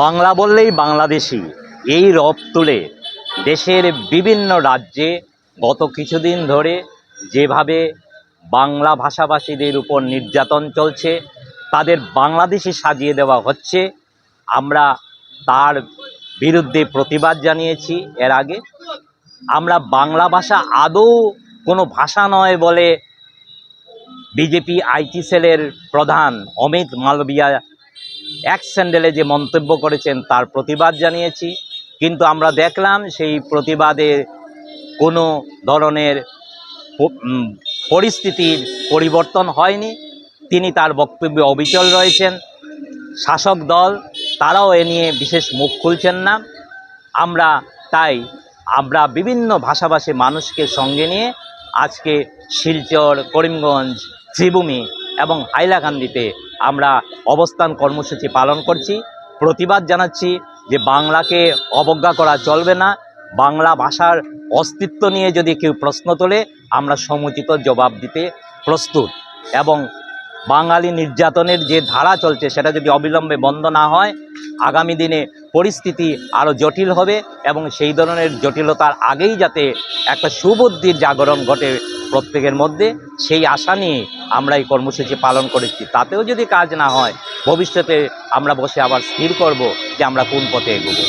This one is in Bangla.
বাংলা বললেই বাংলাদেশি। এই রব তুলে দেশের বিভিন্ন রাজ্যে গত কিছুদিন ধরে যেভাবে বাংলা ভাষাভাষীদের উপর নির্যাতন চলছে, তাদের বাংলাদেশি সাজিয়ে দেওয়া হচ্ছে, আমরা তার বিরুদ্ধে প্রতিবাদ জানিয়েছি এর আগে। আমরা বাংলা ভাষা আদৌ কোনো ভাষা নয় বলে বিজেপি আইটি সেলের প্রধান অমিত মালবিয়া এক স্যান্ডেলে যে মন্তব্য করেছেন তার প্রতিবাদ জানিয়েছি। কিন্তু আমরা দেখলাম সেই প্রতিবাদে কোনো ধরনের পরিস্থিতির পরিবর্তন হয়নি। তিনি তার বক্তব্যে অবিচল রয়েছেন। শাসক দল, তারাও এ নিয়ে বিশেষ মুখ খুলছেন না। আমরা তাই, আমরা বিভিন্ন ভাষাভাষী মানুষকে সঙ্গে নিয়ে আজকে শিলচর, করিমগঞ্জ ত্রিভূমি এবং হাইলাকান্দিতে আমরা অবস্থান কর্মসূচি পালন করছি। প্রতিবাদ জানাচ্ছি যে বাংলাকে অবজ্ঞা করা চলবে না। বাংলা ভাষার অস্তিত্ব নিয়ে যদি কেউ প্রশ্ন তোলে, আমরা সমুচিত জবাব দিতে প্রস্তুত। এবং বাঙালি নির্যাতনের যে ধারা চলছে, সেটা যদি অবিলম্বে বন্ধ না হয়, আগামী দিনে পরিস্থিতি আরও জটিল হবে এবং সেই ধরনের জটিলতার আগেই যাতে একটা সুবুদ্ধির জাগরণ ঘটে প্রত্যেকের মধ্যে সেই আশা নিয়ে আমরা এই কর্মসূচি পালন করেছি। তাতেও যদি কাজ না হয়, ভবিষ্যতে আমরা বসে আবার স্থির করব যে আমরা কোন পথে এগোবো।